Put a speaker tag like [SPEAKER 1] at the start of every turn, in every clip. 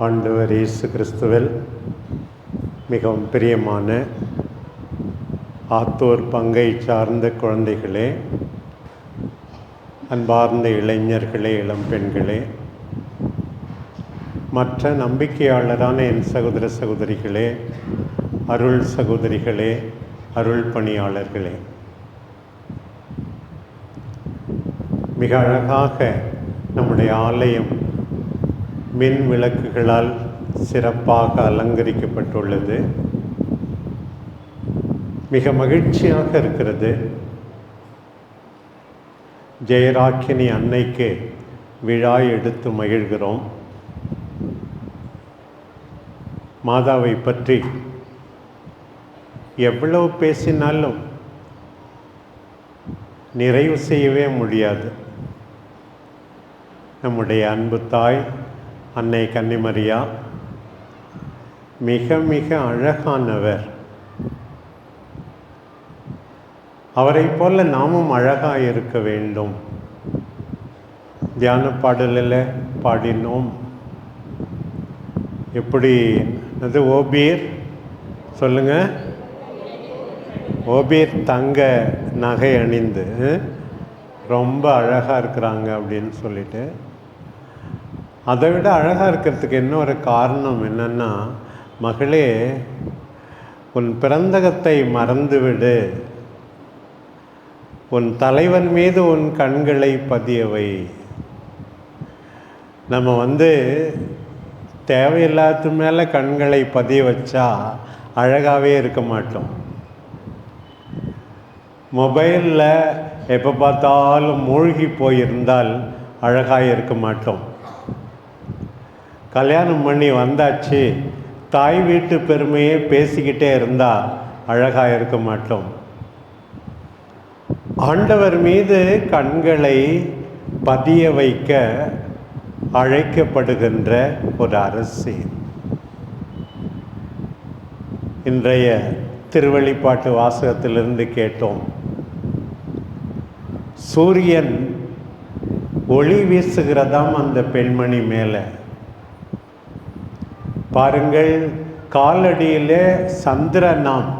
[SPEAKER 1] ஆண்டவர் இயேசு கிறிஸ்துவில் மிகவும் பிரியமான ஆத்தோர் பங்கை சார்ந்த குழந்தைகளே அன்பார்ந்த இளைஞர்களே இளம் பெண்களே மற்ற நம்பிக்கையாளரான என் சகோதர சகோதரிகளே அருள் சகோதரிகளே அருள் பணியாளர்களே மிக அழகாக நம்முடைய ஆலயம் மின் விளக்குகளால் சிறப்பாக அலங்கரிக்கப்பட்டுள்ளது. மிக மகிழ்ச்சியாக இருக்கிறது. ஜெயராக்கினி அன்னைக்கு விழா எடுத்து மகிழ்கிறோம். மாதாவை பற்றி எவ்வளவு பேசினாலும் நிறைவு செய்யவே முடியாது. நம்முடைய அன்பு தாய் அன்னை கன்னிமரியா மிக மிக அழகானவர். அவரை போல நாமும் அழகாக இருக்க வேண்டும். தியான பாடலில் பாடினோம். எப்படி அது ஓபீர்? சொல்லுங்க. ஓபீர் தங்க நகை அணிந்து ரொம்ப அழகாக இருக்கிறாங்க அப்படின்னு சொல்லிட்டு அதை விட அழகாக இருக்கிறதுக்கு இன்னொரு காரணம் என்னென்னா மகளே உன் பிறந்தகத்தை மறந்துவிடு. உன் தலைவன் மீது உன் கண்களை பதியவை. நம்ம வந்து தேவையில்லாத மேலே கண்களை பதிய வச்சா அழகாகவே இருக்க மாட்டோம். மொபைலில் எப்போ பார்த்தாலும் மூழ்கி போயிருந்தால் அழகாக இருக்க மாட்டோம். கல்யாணம் பண்ணி வந்தாச்சு. தாய் வீட்டு பெருமையே பேசிக்கிட்டே இருந்தால் அழகாக இருக்க மாட்டோம். ஆண்டவர் மீது கண்களை பதிய வைக்க அழைக்கப்படுகின்ற ஒரு அரசு. இன்றைய திருவழிப்பாட்டு வாசகத்திலிருந்து கேட்டோம். சூரியன் ஒளி வீசுகிறதாம் அந்த பெண்மணி மேலே. பாருங்கள் காலடியிலே சந்திரனாம்.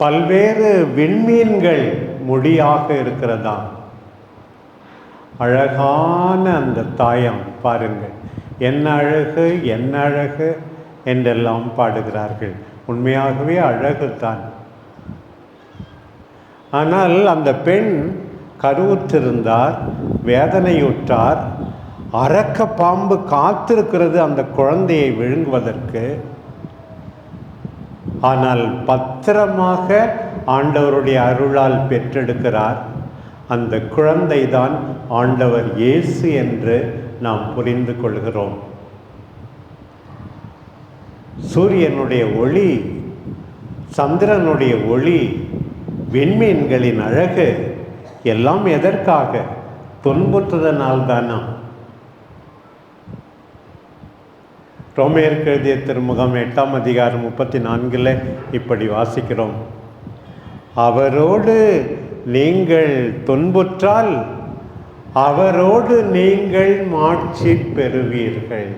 [SPEAKER 1] பல்வேறு விண்மீன்கள் முடியாக இருக்கிறதாம். அழகான அந்த தாயம் பாருங்கள். என்ன அழகு என்ன அழகு என்றெல்லாம் பாடுகிறார்கள். உண்மையாகவே அழகு தான் ஆனால் அந்த பெண் கருவுற்றிருந்தார் வேதனையுற்றார் அரக்க பாம்பு காத்திருக்கிறது அந்த குழந்தையை விழுங்குவதற்கு. ஆனால் பத்திரமாக ஆண்டவருடைய அருளால் பெற்றெடுக்கிறார். அந்த குழந்தை தான் ஆண்டவர் இயேசு என்று நாம் புரிந்து கொள்கிறோம். சூரியனுடைய ஒளி சந்திரனுடைய ஒளி விண்மீன்களின் அழகு எல்லாம் எதற்காக? துன்புற்றதனால் தானா ரோமையருக்கு எழுதிய திருமுகம் எட்டாம் அதிகாரம் முப்பத்தி நான்கில் இப்படி வாசிக்கிறோம். அவரோடு நீங்கள் துன்புற்றால் அவரோடு நீங்கள் மாட்சி பெறுவீர்கள்.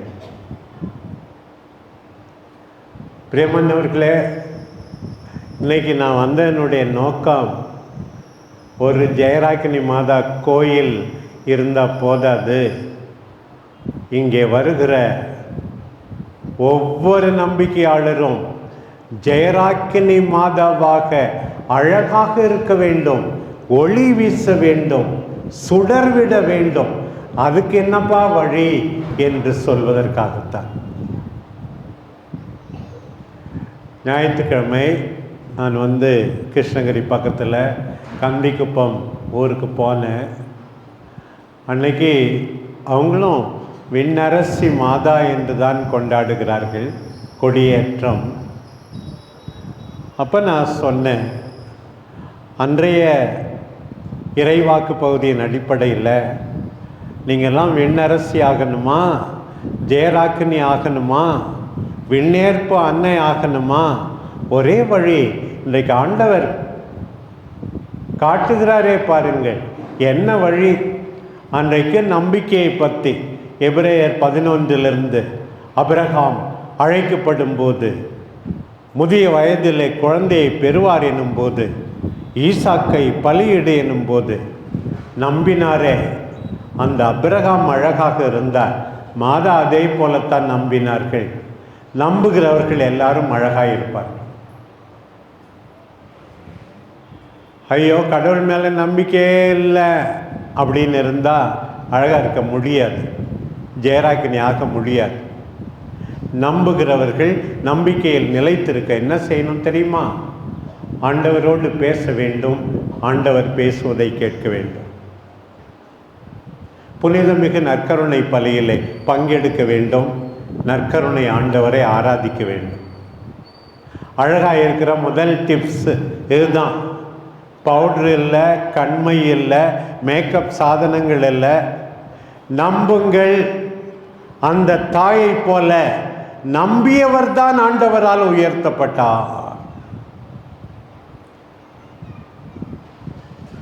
[SPEAKER 1] பிரியமன்னவர்களே இன்னைக்கு நான் வந்த என்னுடைய நோக்கம் ஒரு ஜெயராக்கினி மாதா கோயில் இருந்தால் போதாது. இங்கே வருகிற ஒவ்வொரு நம்பிக்கையாளரும் ஜெயராக்கினி மாதாவாக அழகாக இருக்க வேண்டும் ஒளி வீச வேண்டும் சுடர்விட வேண்டும். அதுக்கு என்னப்பா வழி என்று சொல்வதற்காகத்தான். ஞாயிற்றுக்கிழமை நான் வந்து கிருஷ்ணகிரி பக்கத்தில் கந்திக்குப்பம் ஊருக்கு போனேன். அன்னைக்கு அவங்களும் விண்ணரசி மாதா என்று தான் கொண்டாடுகிறார்கள். கொடியேற்றம். அப்போ நான் சொன்னேன் அன்றைய இறைவாக்கு பகுதியின் அடிப்படையில் நீங்கள்லாம் விண்ணரசி ஆகணுமா? ஜெயராக்கினி ஆகணுமா? விண்ணேற்பு அன்னை ஆகணுமா? ஒரே வழி இன்றைக்கு ஆண்டவர் காட்டுகிறாரே பாருங்கள் என்ன வழி? அன்றைக்கு நம்பிக்கையை பற்றி. எபிரேயர் பதினொன்றிலிருந்து அபிரகாம் அழைக்கப்படும் போது முதிய வயதிலே குழந்தையை பெறுவார் எனும்போது ஈசாக்கை பலியிடு எனும்போது நம்பினாரே அந்த அபிரகாம் அழகாக இருந்தார். மாதா அதே போலத்தான் நம்பினார்கள். நம்புகிறவர்கள் எல்லாரும் அழகாக இருப்பார் ஐயோ கடவுள் மேலே நம்பிக்கையே இல்லை அப்படின்னு இருந்தால் அழகாக இருக்க முடியாது. ஜெயராக்கினி ஆக முடியாது. நம்புகிறவர்கள் நம்பிக்கையில் நிலைத்திருக்க என்ன செய்யணும் தெரியுமா? ஆண்டவரோடு பேச வேண்டும். ஆண்டவர் பேசுவதை கேட்க வேண்டும். புனிதமிகு நற்கருணை பலியிலே பங்கெடுக்க வேண்டும். நற்கருணை ஆண்டவரை ஆராதிக்க வேண்டும். அழகாக இருக்கிற முதல் டிப்ஸ் இதுதான். பவுடர் இல்லை கண்மை இல்லை மேக்கப் சாதனங்கள் இல்லை நம்புங்கள். அந்த தாயை போல நம்பியவர் தான் ஆண்டவரால் உயர்த்தப்பட்டார்.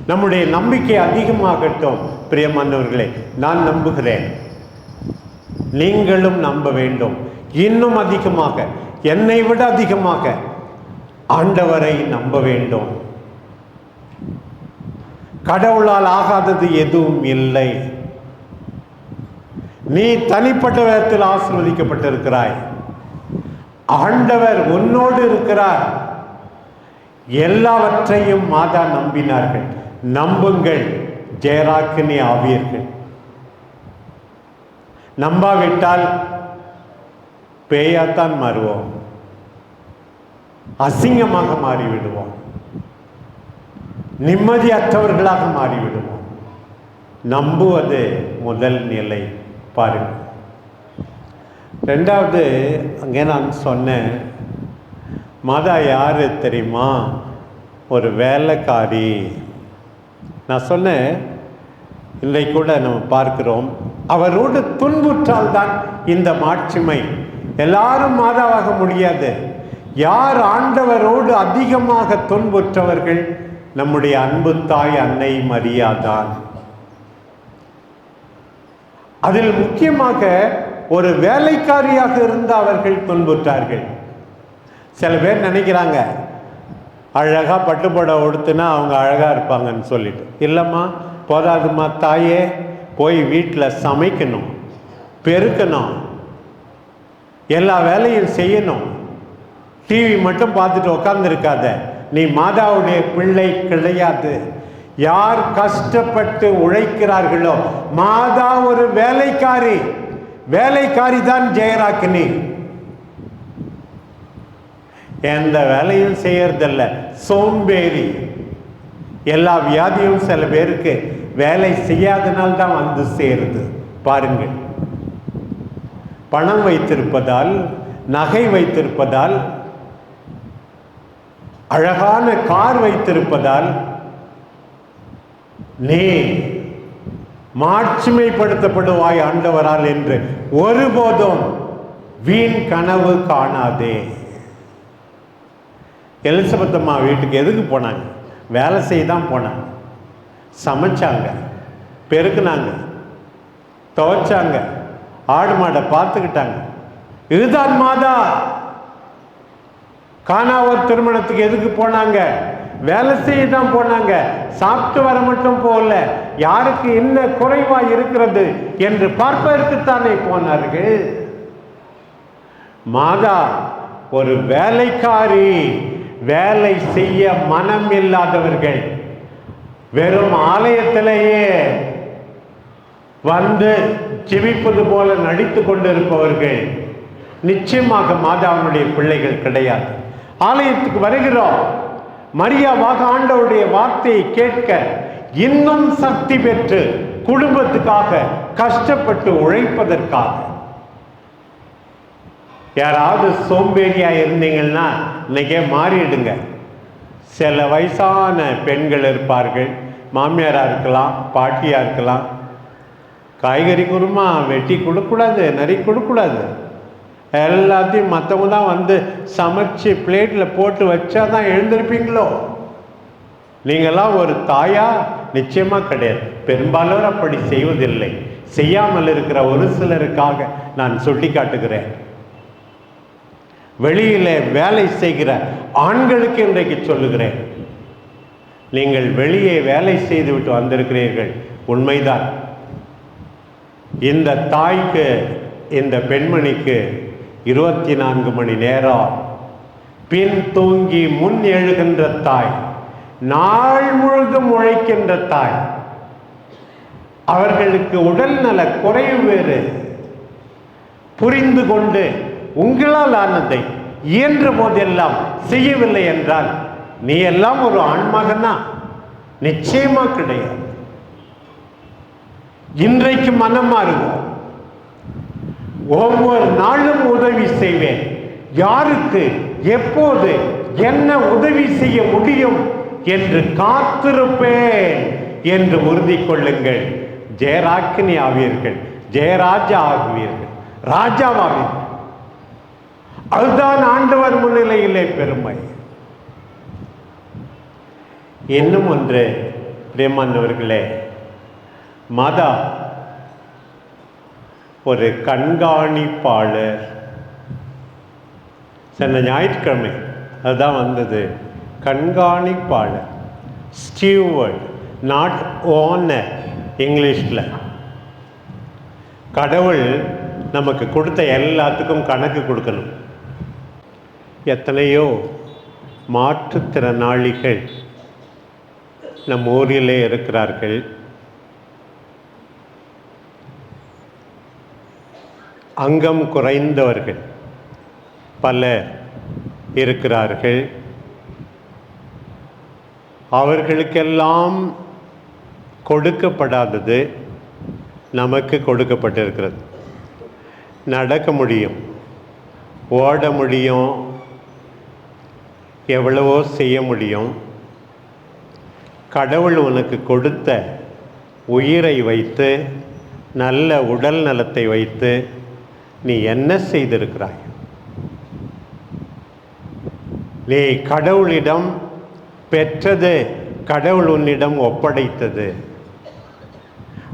[SPEAKER 1] நம்முடைய நம்பிக்கை அதிகமாகட்டும் பிரியமானவர்களே நான் நம்புகிறேன். நீங்களும் நம்ப வேண்டும். இன்னும் அதிகமாக என்னை விட அதிகமாக ஆண்டவரை நம்ப வேண்டும். கடவுளால் ஆகாதது எதுவும் இல்லை. நீ தனிப்பட்ட விதத்தில் ஆசிர்வதிக்கப்பட்டிருக்கிறாய். ஆண்டவர் உன்னோடு இருக்கிறார். எல்லாவற்றையும் மாதா நம்பினார்கள். நம்புங்கள் ஜெயராக்கினி ஆவீர்கள் நம்பாவிட்டால் பேயாத்தான் மாறுவோம். அசிங்கமாக மாறிவிடுவோம். நிம்மதியற்றவர்களாக மாறிவிடுவோம். நம்புவது முதல் நிலை. பாருங்கள் ரெண்டாவது அங்கே நான் சொன்னேன் மாதா யார் தெரியுமா? ஒரு வேலைக்காரி. நான் சொன்னேன் இன்றைக்கு கூட நம்ம பார்க்கிறோம் அவரோடு துன்புற்றால் தான் இந்த மாட்சிமை. எல்லாரும் மாதாவாக முடியாது. யார் ஆண்டவரோடு அதிகமாக துன்புற்றவர்கள்? நம்முடைய அன்பு தாய் அன்னை மரியாதான். அதில் முக்கியமாக ஒரு வேலைக்காரியாக இருந்து அவர்கள் துன்புற்றார்கள். சில பேர் நினைக்கிறாங்க அழகாக பட்டுப்படம் உடுத்துனா அவங்க அழகாக இருப்பாங்கன்னு சொல்லிட்டு. இல்லைம்மா போதாதும்மா தாயே போய் வீட்டில் சமைக்கணும் பெருக்கணும் எல்லா வேலையும் செய்யணும். டிவி மட்டும் பார்த்துட்டு உட்காந்துருக்காத நீ மாதாவுடைய பிள்ளை கிடையாது. யார் கஷ்டப்பட்டு உழைக்கிறார்களோ மாதா ஒரு வேலைக்காரி. வேலைக்காரி தான் ஜெயராக்கினி. எந்த வேலையும் செய்யறதில்ல. சோம்பேறி. எல்லா வியாதியும் சில பேருக்கு வேலை செய்யாதனால் தான் வந்து சேருது. பாருங்கள். பணம் வைத்திருப்பதால் நகை வைத்திருப்பதால் அழகான கார் வைத்திருப்பதால் நீ மாட்சிமைப்படுத்தப்படுவாய் ஆண்டவரால் என்று ஒருபோதும் வீண் கனவு காணாதே. எலிசபெத் அம்மா வீட்டுக்கு எதுக்கு போனாங்க? வேலை செய்ய தான் போனாங்க. சமைச்சாங்க பெருக்குனாங்க துவைச்சாங்க ஆடு மாடை பார்த்துக்கிட்டாங்க. இதுதான் மாதா. காணாவோர் திருமணத்துக்கு எதுக்கு போனாங்க? வேலை செய்ய தான் போனாங்க. சாப்பிட்டு வர மட்டும் போகல. யாருக்கு என்ன குறைவா இருக்கிறது என்று பார்ப்பதற்குத்தானே போனார்கள். மாதா ஒரு வேலைக்காரி வேலை செய்ய மனம் இல்லாதவர்கள் வெறும் ஆலயத்திலேயே வந்து ஜெபிப்பது போல நடித்து கொண்டிருப்பவர்கள். நிச்சயமாக மாதாவினுடைய பிள்ளைகள் கிடையாது. ஆலயத்துக்கு வருகிறோம். மரியாவாக ஆண்டவருடைய வார்த்தையை கேட்க இன்னும் சக்தி பெற்று குடும்பத்துக்காக கஷ்டப்பட்டு உழைப்பதற்காக. யாராவது சோம்பேறியா இருந்தீங்கன்னா இன்னைக்கே மாறிடுங்க. சில வயசான பெண்கள் இருப்பார்கள். மாமியாரா இருக்கலாம் பாட்டியா இருக்கலாம். காய்கறி குருமா வெட்டி கொடுக்கூடாது நரி கொடுக்கூடாது எல்லாத்தையும் மற்றவங்க தான் வந்து சமைச்சு பிளேட்டில் போட்டு வச்சா தான் எழுந்திருப்பீங்களோ? நீங்களாம் ஒரு தாயா? நிச்சயமாக கிடையாது. பெரும்பாலோர் அப்படி செய்வதில்லை. செய்யாமல் இருக்கிற ஒரு சிலருக்காக நான் சொல்லி காட்டுகிறேன். வெளியிலே வேலை செய்கிற ஆண்களுக்கு இன்றைக்கு சொல்லுகிறேன். நீங்கள் வெளியே வேலை செய்துவிட்டு வந்திருக்கிறீர்கள். உண்மைதான். இந்த தாய்க்கு இந்த பெண்மணிக்கு இருபத்தி நான்கு மணி நேரம். பின் தூங்கி முன் எழுகின்ற தாய் நாள் முழுதும் உழைக்கின்ற தாய். அவர்களுக்கு உடல்நல குறைவு வேறு. புரிந்து கொண்டு உங்களால் ஆனதை இயன்ற போதெல்லாம் செய்யவில்லை என்றால் நீ எல்லாம் ஒரு ஆண்மகனா? நிச்சயமா கிடையாது. இன்றைக்கு மனம் மாறுவோம் ஒவ்வொரு நாளும் உதவி செய்வேன். யாருக்கு எப்போது என்ன உதவி செய்ய முடியும் என்று காத்திருப்பேன் என்று உறுதி கொள்ளுங்கள் ஜெயராக்கினி ஆவீர்கள். ஜெயராஜா ஆகுவீர்கள் ராஜாவாவீர்கள் அதுதான் ஆண்டவர் முன்னிலையிலே பெருமை. இன்னும் ஒன்று பிரேமாந்தவர்களே மாதா ஒரு கண்காணிப்பாளர். சென்ன ஞாயிற்றுக்கிழமை அதுதான் வந்தது. கண்காணிப்பாளர் ஸ்டீவர்ட் நாட் ஓனர் இங்கிலீஷில். கடவுள் நமக்கு கொடுத்த எல்லாத்துக்கும் கணக்கு கொடுக்கணும். எத்தனையோ மாற்றுத்திறனாளிகள் நம் ஊரிலே இருக்கிறார்கள். அங்கம் குறைந்தவர்கள். பலர் இருக்கிறார்கள். அவர்களுக்கெல்லாம் கொடுக்கப்படாதது நமக்கு கொடுக்கப்பட்டிருக்கிறது. நடக்க முடியும். ஓட முடியும். எவ்வளவோ செய்ய முடியும். கடவுள் உனக்கு கொடுத்த உயிரை வைத்து நல்ல உடல் நலத்தை வைத்து நீ என்ன செய்திருக்கிறாய்? நீ கடவுளிடம் பெற்றது கடவுள் உன்னிடம் ஒப்படைத்தது.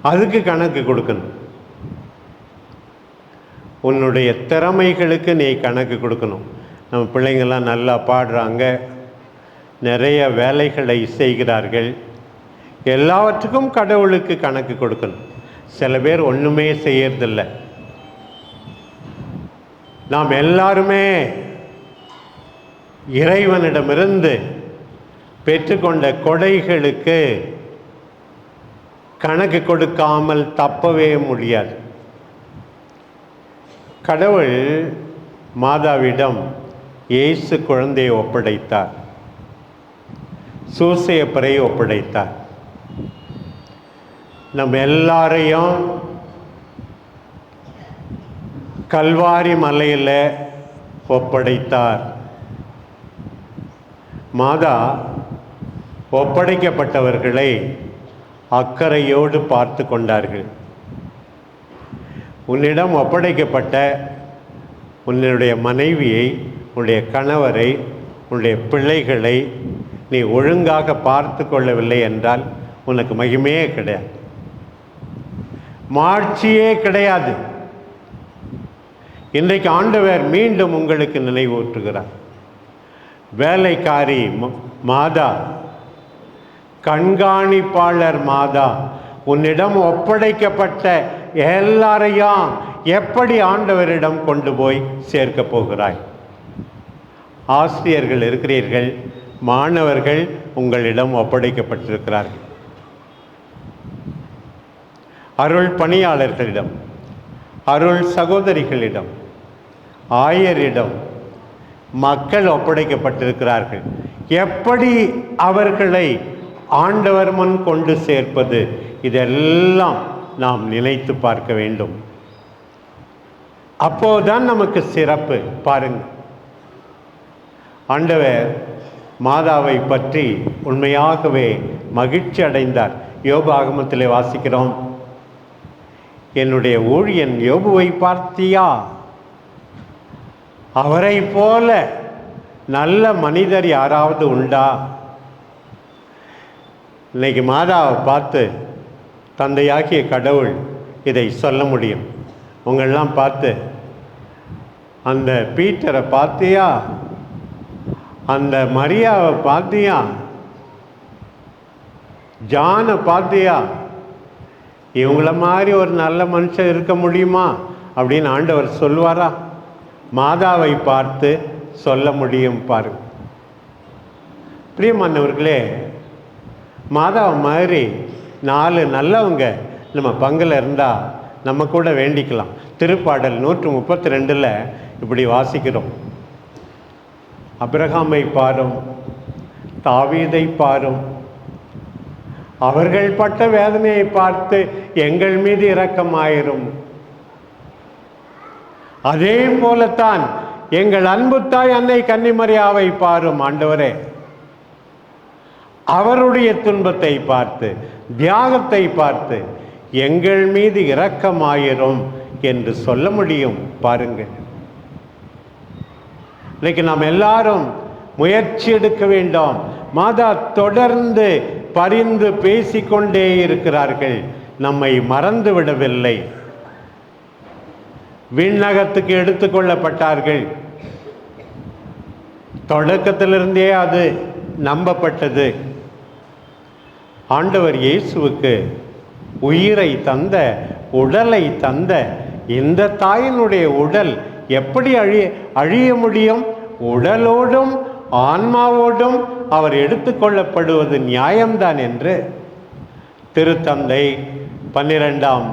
[SPEAKER 1] அதுக்கு கணக்கு கொடுக்கணும். உன்னுடைய திறமைகளுக்கு நீ கணக்கு கொடுக்கணும். நம்ம பிள்ளைங்கள்லாம் நல்லா பாடுறாங்க. நிறைய வேலைகளை செய்கிறார்கள். எல்லாவற்றுக்கும் கடவுளுக்கு கணக்கு கொடுக்கணும். சில பேர் ஒன்றுமே செய்யறதில்லை. நாம் எல்லாருமே இறைவனிடமிருந்து பெற்றுக்கொண்ட கொடைகளுக்கு கணக்கு கொடுக்காமல் தப்பவே முடியாது. கடவுள் மாதாவிடம் இயேசு குழந்தையை ஒப்படைத்தார். சூசையப்பரை ஒப்படைத்தார். நம்ம எல்லாரையும் கல்வாரி மலையில் ஒப்படைத்தார். மாதா ஒப்படைக்கப்பட்டவர்களை அக்கறையோடு பார்த்து கொண்டார்கள். உன்னிடம் ஒப்படைக்கப்பட்ட உன்னுடைய மனைவியை உன்னுடைய கணவரை உன்னுடைய பிள்ளைகளை நீ ஒழுங்காக பார்த்து கொள்ளவில்லை என்றால் உனக்கு மகிமையே கிடையாது. மாட்சியே கிடையாது. இன்றைக்கு ஆண்டவர் மீண்டும் உங்களுக்கு நினைவூற்றுகிறார் வேலைக்காரி மாதா கண்காணிப்பாளர் மாதா உன்னிடம் ஒப்படைக்கப்பட்ட எல்லாரையும் எப்படி ஆண்டவரிடம் கொண்டு போய் சேர்க்க போகிறாய்? ஆசிரியர்கள் இருக்கிறீர்கள் மாணவர்கள் உங்களிடம் ஒப்படைக்கப்பட்டிருக்கிறார்கள். அருள் பணியாளர்களிடம் அருள் சகோதரிகளிடம் ஆயரிடம் மக்கள் ஒப்படைக்கப்பட்டிருக்கிறார்கள். எப்படி அவர்களை ஆண்டவர் முன் கொண்டு சேர்ப்பது? இதெல்லாம் நாம் நினைத்து பார்க்க வேண்டும். அப்போதான் நமக்கு சிறப்பு. பாருங்கள் ஆண்டவர் மாதாவை பற்றி உண்மையாகவே மகிழ்ச்சி அடைந்தார். யோபு ஆகமத்திலே வாசிக்கிறோம். என்னுடைய ஊழியன் யோபுவை பார்த்தியா? அவரை போல நல்ல மனிதர் யாராவது உண்டா? இன்னைக்கு மாதாவை பார்த்து தந்தையாகிய கடவுள் இதை சொல்ல முடியும். உங்களெல்லாம் பார்த்து அந்த பீட்டரை பார்த்தியா? அந்த மரியாவை பார்த்தியா? ஜானை பார்த்தியா? இவங்கள மாதிரி ஒரு நல்ல மனுஷன் இருக்க முடியுமா? அப்படின்னு ஆண்டவர் சொல்வாரா மாதாவை பார்த்து சொல்ல முடியும் பாருங்க. பிரியமானவர்களே மாதாவை மாதிரி நாலு நல்லவங்க நம்ம பங்கில் இருந்தால் நம்ம கூட வேண்டிக்கலாம். திருப்பாடல் நூற்று முப்பத்தி ரெண்டில் இப்படி வாசிக்கிறோம். அப்ரஹாமை பாரும் தாவீதை பாரும் அவர்கள் பட்ட வேதனையை பார்த்து எங்கள் மீது இரக்கமாயிரும். அதே போலத்தான் எங்கள் அன்பு தாய் அன்னை கன்னிமரியாவை பாரும் ஆண்டவரே. அவருடைய துன்பத்தை பார்த்து தியாகத்தை பார்த்து எங்கள் மீது இரக்கமாயிரும் என்று சொல்ல முடியும் பாருங்கள். இன்னைக்கு நாம் எல்லாரும் முயற்சி எடுக்க வேண்டும். மாதா தொடர்ந்து பரிந்து பேசிக்கொண்டே இருக்கிறார்கள். நம்மை மறந்து விடவில்லை விண்ணகத்துக்கு எடுத்துக்கொள்ளப்பட்டார்கள் தொடக்கத்திலிருந்தே அது நம்பப்பட்டது. ஆண்டவர் இயேசுவுக்கு உயிரை தந்த உடலை தந்த இந்த தாயினுடைய உடல் எப்படி அழிய அழிய முடியும்? உடலோடும் ஆன்மாவோடும் அவர் எடுத்துக்கொள்ளப்படுவது நியாயம்தான் என்று திருத்தந்தை பன்னிரெண்டாம்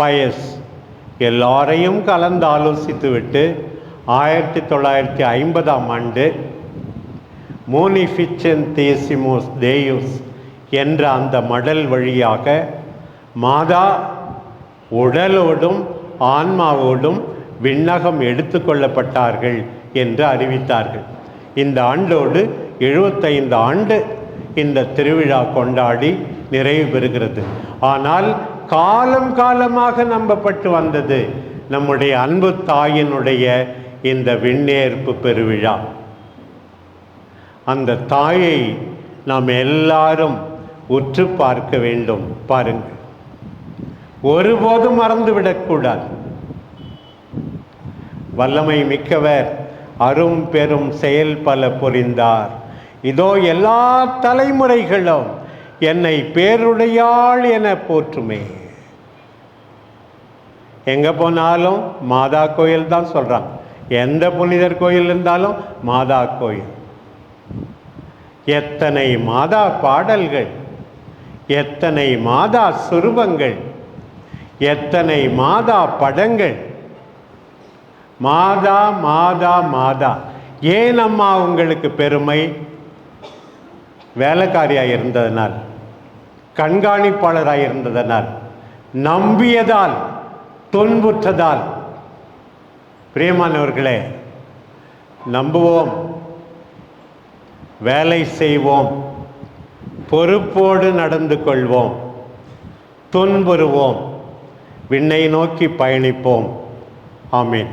[SPEAKER 1] பயஸ் எல்லாரையும் கலந்து ஆலோசித்துவிட்டு ஆயிரத்தி தொள்ளாயிரத்தி ஐம்பதாம் ஆண்டு மோனிஃபிச்சன் தேசிமோஸ் தேயுஸ் என்ற அந்த மடல் வழியாக மாதா உடலோடும் ஆன்மாவோடும் விண்ணகம் எடுத்துக்கொள்ளப்பட்டார்கள் என்று அறிவித்தார்கள். இந்த ஆண்டோடு எழுபத்தைந்து ஆண்டு இந்த திருவிழா கொண்டாடி நிறைவு பெறுகிறது. ஆனால் காலம் காலமாக நம்பப்பட்டு வந்தது நம்முடைய அன்பு தாயினுடைய இந்த விண்ணேற்பு பெருவிழா. அந்த தாயை நாம் எல்லாரும் உற்று பார்க்க வேண்டும். பாருங்கள். ஒருபோதும் மறந்துவிடக்கூடாது வல்லமை மிக்கவர் அரும் பெரும் செயல் பல புரிந்தார். இதோ எல்லா தலைமுறைகளும் என்னை பேருடையாள் என போற்றுமே. எங்கே போனாலும் மாதா கோயில் தான் சொல்கிறாங்க எந்த புனிதர் கோயில் இருந்தாலும் மாதா கோயில். எத்தனை மாதா பாடல்கள் எத்தனை மாதா சுரூபங்கள் எத்தனை மாதா படங்கள். மாதா மாதா மாதா. ஏன் அம்மா உங்களுக்கு பெருமை? வேலைக்காரியாக இருந்ததனால் கண்காணிப்பாளராக இருந்ததனால் நம்பியதால் துன்புற்றதால் பிரியமானவர்களே நம்புவோம் வேலை செய்வோம் பொறுப்போடு நடந்து கொள்வோம் துன்புறுவோம் விண்ணை நோக்கி பயணிப்போம். ஆமீன்.